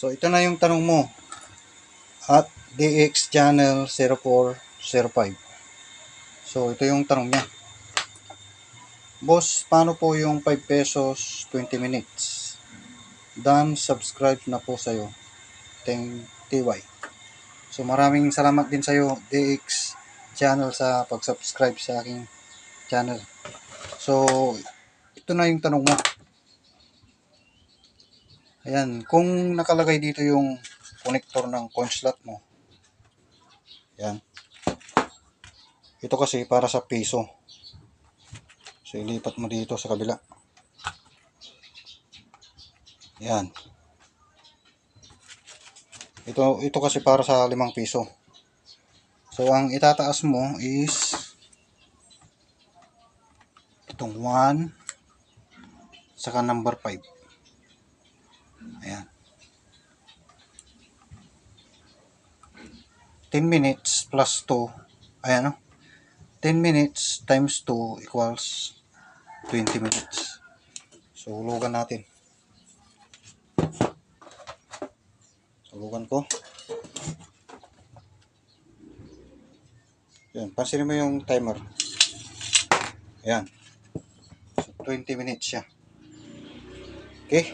So, ito na yung tanong mo. At DX Channel 0405. So, ito yung tanong niya. Boss, paano po yung 5 pesos 20 minutes? Dan, subscribe na po sa'yo. TY. So, maraming salamat din sa'yo, DX Channel, sa pag-subscribe sa aking channel. So, ito na yung tanong mo. Ayan, kung nakalagay dito yung connector ng coin slot mo. Ayan. Ito kasi para sa piso. So, ilipat mo dito sa kabila. Ayan. Ito, ito kasi para sa limang piso. So, ang itataas mo is itong 1 saka number 5. Ayan. 10 minutes plus 2. Ayan o. 10 minutes times 2 equals 20 minutes. So, hulugan natin. Hulugan ko. Ayan. Pansinin mo yung timer. Ayan. So, 20 minutes siya. Okay?